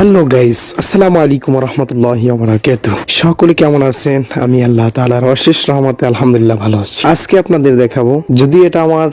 Hello guys, আসসালামু আলাইকুম রহমতুল্লাহি বারাকাত সকলে কেমন আছেন? আমি আল্লাহ তাআলার অশেষ রহমতে আলহামদুলিল্লাহ ভালো আছি। আজকে আপনাদের দেখাবো, যদি এটা আমার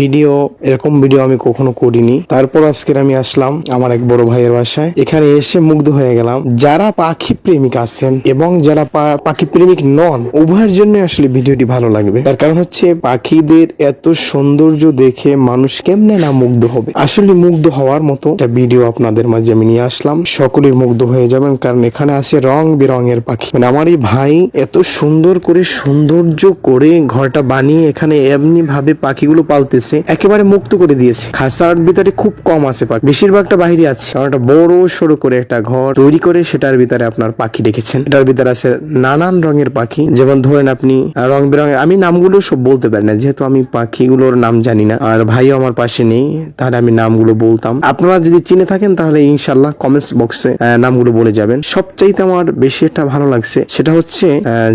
ভিডিও, এরকম ভিডিও আমি কখনো করিনি, তারপর আজকে আমি আসলাম আমার এক বড় ভাইয়ের বাসায়। এখানে এসে মুগ্ধ হয়ে গেলাম। যারা পাখি প্রেমিক আছেন এবং যারা পাখি প্রেমিক নন, উভয়ের জন্য আসলে ভিডিওটি ভালো লাগবে। তার কারণ হচ্ছে পাখিদের এত সৌন্দর্য দেখে মানুষ কেমনে না মুগ্ধ হবে? আসলে মুগ্ধ হওয়ার মতো একটা ভিডিও আপনাদের মাঝে আমি নিয়ে আসলাম। সকলেই মুগ্ধ হয়ে যাবেন, কারণ এখানে আছে রং বেরঙের পাখি। মানে আমার এই ভাই এত সুন্দর করে সৌন্দর্য করে ঘরটা বানিয়ে এখানে এমনি ভাবে পাখিগুলো পালতেছে, একেবারে মুক্ত করে দিয়েছে। খাসার ভিতরে খুব কম আছে পাখি। বেশিরভাগটা বাইরে আছে, কারণ একটা বড় সড়ো করে একটা ঘর তৈরি করে সেটার ভিতরে আপনার পাখি রেখেছেন। এটার ভিতরে আছে নানান রঙের পাখি। যেমন ধরেন আপনি রং বেরঙের, আমি নামগুলো সব বলতে পারি না, যেহেতু আমি পাখিগুলোর নাম জানি না। আর ভাইও আমার পাশে নেই, তাহলে আমি নামগুলো বলতাম। আপনারা যদি চিনে থাকেন, তাহলে ইনশাল্লাহ কমেন্টস বক্সে নামগুলো বলে যাবেন। সবচাইতে আমার বেশি একটা ভালো লাগছে সেটা হচ্ছে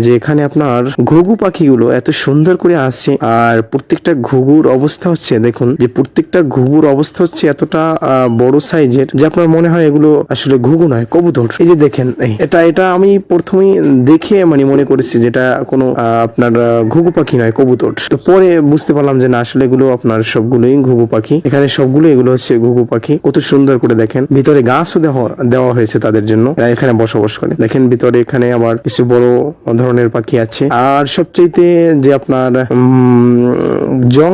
যে এখানে আপনার ঘুঘু পাখিগুলো এত সুন্দর করে আছে আর প্রত্যেকটা ঘুঘুর অবস্থা হচ্ছে, দেখুন, যে প্রত্যেকটা ঘুঘুর অবস্থা হচ্ছে এতটা বড় সাইজের, যে আপনার মনে হয় এগুলো আসলে ঘুঘু নয়, কবুতর। এই যে দেখেন এটা এটা আমি প্রথমেই দেখে মানে মনে করেছি যেটা কোনো আপনার ঘুঘু পাখি নয়, কবুতর। তো পরে বুঝতে পারলাম যে না, আসলে এগুলো আপনার সবগুলোই ঘুঘু পাখি। এখানে সবগুলো এগুলো হচ্ছে ঘুঘু পাখি। কত সুন্দর করে দেখেন। ভিতরে গাছও দেওয়া দেওয়া হয়েছে তাদের জন্য। এখানে বসবাস করে। দেখেন ভিতরে এখানে আবার কিছু বড় ধরনের পাখি আছে। আর সবচাইতে যে আপনার জং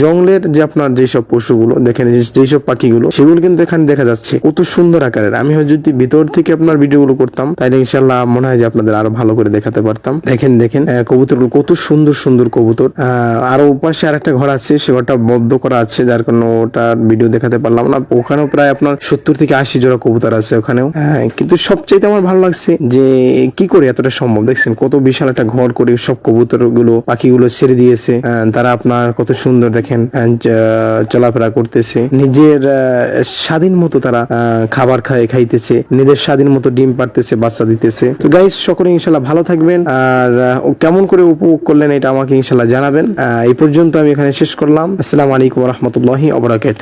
জঙ্গলের যে আপনার যেসব পশুগুলো, দেখেন যেসব পাখিগুলো, সেগুলো কিন্তু এখানে দেখা যাচ্ছে। কত সুন্দর আকারের। আমি যদি ভিতর থেকে আপনার ভিডিওগুলো করতাম তাহলে ইনশাল্লাহ মনে হয় যে আপনাদের আরও ভালো করে দেখাতে পারতাম। দেখেন দেখেন কবুতরগুলো কত সুন্দর সুন্দর কবুতর। আরও উপাশে আর একটা ঘর আছে, সে ঘরটা বদ্ধ করা আছে, যার কারণে ওটার ভিডিও দেখাতে পারলাম না। ওখানেও প্রায় আপনার সত্তর থেকে আশি জোড়া কবুতর আছে ওখানেও। হ্যাঁ কিন্তু সবচাইতে আমার ভালো লাগছে যে কি করে এতটা সম্ভব? দেখছেন কত বিশাল একটা ঘর করে সব কবুতরগুলো পাখিগুলো ছেড়ে দিয়েছে। তারা আপনার কত সুন্দর দেখেন চলাফেরা করতেছে। নিজের স্বাধীন মতো তারা খাবার খায়, খাইতেছে। নিজের স্বাধীন মতো ডিম পারতেছে বাচ্চা দিতেছে। তো গাইস সকলে ইনশাল্লাহ ভালো থাকবেন। আর কেমন করে উপভোগ করলেন এটা আমাকে ইনশাল্লাহ জানাবেন। এই পর্যন্ত আমি এখানে শেষ করলাম। আসসালামু আলাইকুম রহমতুল্লাহি অবরাকাত